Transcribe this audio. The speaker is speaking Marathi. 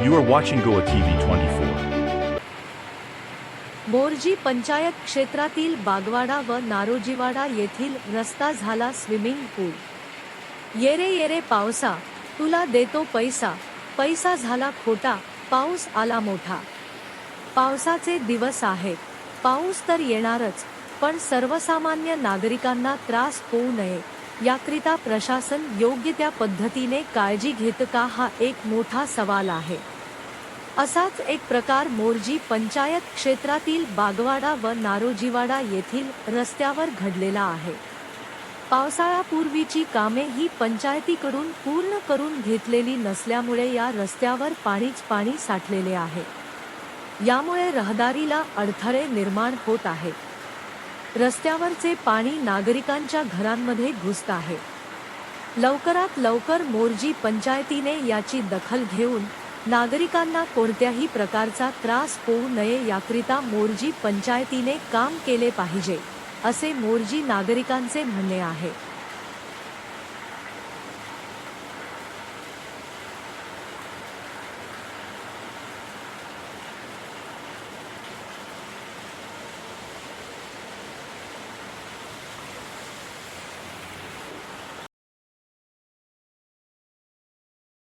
You are watching Goa TV 24. Morjim panchayat क्षेत्रातील बागवाडा व नारोजीवाडा येथील रस्ता झाला स्विमिंग पूल. येरे येरे पावसा तुला देतो पैसा. पैसा झाला खोटा पाऊस आला मोठा. पावसाचे दिवस आहेत. पाऊस तर येणारच पण सर्वसामान्य नागरिकांना त्रास होऊ नये. याकरिता प्रशासन योग्य त्या पद्धतीने काळजी घेत का हा एक मोठा सवाल आहे. असाच एक प्रकार मोरजी पंचायत क्षेत्रातील बागवाडा व नारोजीवाडा येथील रस्त्यावर घडलेला आहे. पावसाळ्यापूर्वीची कामे ही पंचायतीकडून पूर्ण करून घेतलेली नसल्यामुळे या रस्त्यावर पाणीच पाणी साठलेले आहे. यामुळे रहदारीला अडथळे निर्माण होत आहेत. रस्त्यावरचे पाणी नागरिकांच्या घरांमध्ये घुसत आहे. लवकरात लवकर मोरजी पंचायतीने याची दखल घेऊन नागरिकांना कोणत्याही प्रकारचा त्रास होऊ नये याकरिता मोरजी पंचायतीने काम केले पाहिजे असे मोरजी नागरिकांचे म्हणणे आहे.